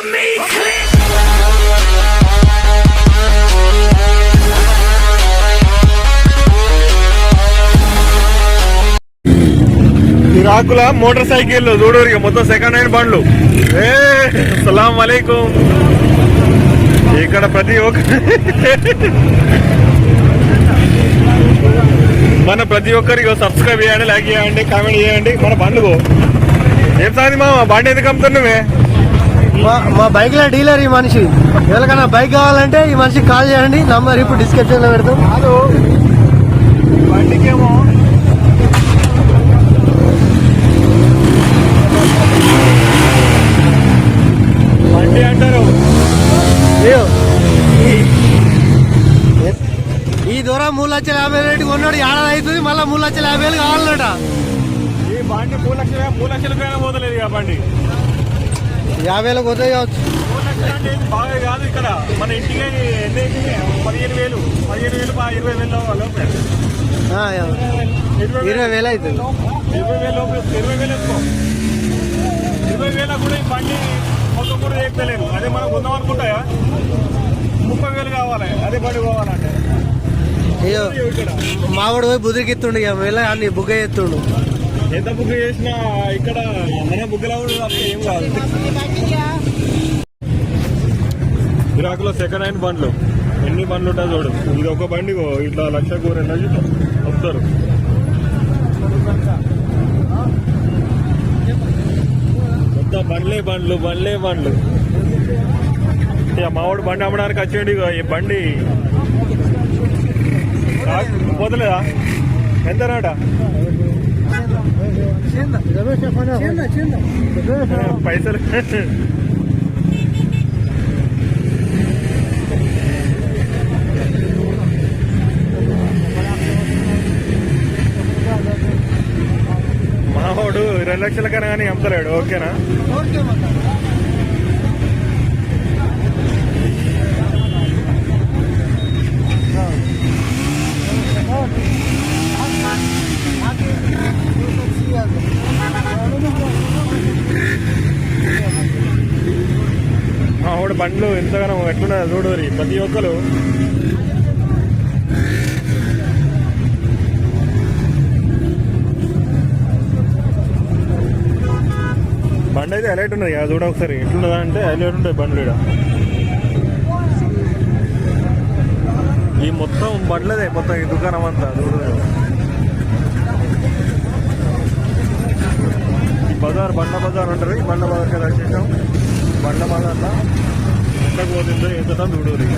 to me, motor cycle చూడరు ఇక మొత్తం సెకండ్ హ్యాండ్ బండ్లు. ఏ సలాం అలైకుం. ఇక్కడ ప్రతి ఒక్క మన ప్రతి ఒక్కరికి సబ్స్క్రైబ్ చేయండి లైక్ చేయండి కామెంట్ చేయండి. మన బండ్లు ఏం సాధి మా బండి ఎందుకు అమ్ముతున్నావే మా మా బైక్లో డీలర్ ఈ మనిషి. ఎవరికైనా బైక్ కావాలంటే ఈ మనిషికి కాల్ చేయండి. నంబర్ ఇప్పుడు డిస్క్రిప్షన్లో పెడతాం. కాదు బండికేమో. బండి అంటారు. ఈ దూరం మూడు లక్షల యాభై రేటు కొన్నాడు. ఏడాది అవుతుంది. మళ్ళీ మూడు లక్షల యాభై వేలు కావాలన్నట. ఈ బండి మూడు లక్షల మూడు లక్షల పోతలేదు బండి. యాభై వేలకు పోతాయి కావచ్చు బాగా కాదు ఇక్కడ. మన ఇంటికి ఎన్ని? పదిహేను వేలు పదిహేను వేలు ఇరవై వేలు లోపే ఇరవై వేలు అవుతుంది ఇరవై వేలు లోపు ఇరవై వేలు ఎక్కువ. ఇరవై వేల కూడా ఈ బండి మొత్తం కూడా ఎక్కలేరు అదే మనం కొందాం అనుకుంటాయా ముప్పై వేలు కావాలి. అదే బండి పోవాలంటే. అయ్యో మావాడు పోయి బుదిరికిత్తుండు ఇక. వెళ్ళి అన్ని బుగ్గ ఎత్తుండు ఎంత బుక్ చేసినా ఇక్కడ మన బుక్ కూడా ఏం కాదు. ఇరాకులో సెకండ్ హ్యాండ్ బండ్లు. ఎన్ని బండ్లు ఉంటాయి చూడు? ఇది ఒక బండి ఇట్లా లక్ష కూర వస్తారు. మొత్తం బండ్లే బండ్లు బండ్లే బండ్లు. ఇక మావాడు బండి అమ్మడానికి వచ్చేయండి ఈ బండి. పోతలేదా? ఎంత ఎంతనాట పైసలు. మావాడు రెండు లక్షల కన్నా కానీ అమ్ముతలేడు ఓకేనా? మావాడు బండ్లు ఎంతగానో ఎట్లున్నా చూడు ప్రతి ఒక్కరు. బండి అయితే హైలైట్ ఉన్నది కదా చూడ ఒకసారి. ఎట్లున్నదా అంటే హైలైట్ ఉంటాయి బండ్లు ఇక్కడ ఈ మొత్తం బండ్లదే మొత్తం ఈ దుకాణం అంతా చూడు. ఈ బజార్ బండ బజార్ ఉంటుంది ఈ బజార్ కదా చేసాం బండ బజార్లో. ఎంత పోతుందో ఎంత చూడు ఇక